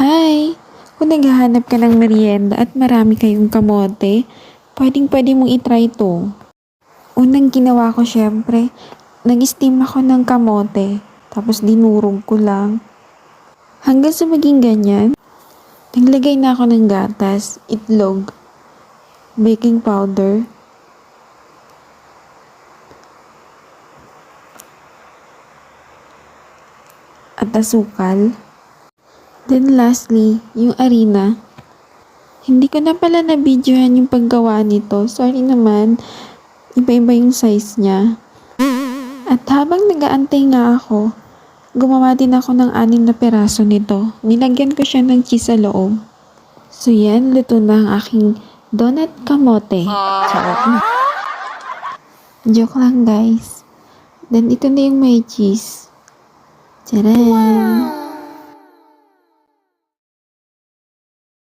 Hi! Kung naghahanap ka ng merienda at marami kayong kamote, pwedeng pwede mong itry to. Unang ginawa ko syempre, nag-steam ako ng kamote, tapos dinurog ko lang. Hanggang sa maging ganyan, naglagay na ako ng gatas, itlog, baking powder, at asukal. Then lastly, yung arena. Hindi ko na pala na-videohan yung paggawa nito. Sorry naman. Iba-iba yung size niya. At habang nagaantay nga ako, gumawa din ako ng anim na peraso nito. Nilagyan ko siya ng cheese sa loob. So yan, luto na ang aking donut kamote. Charot. Joke lang guys. Then ito na yung may cheese. Charan!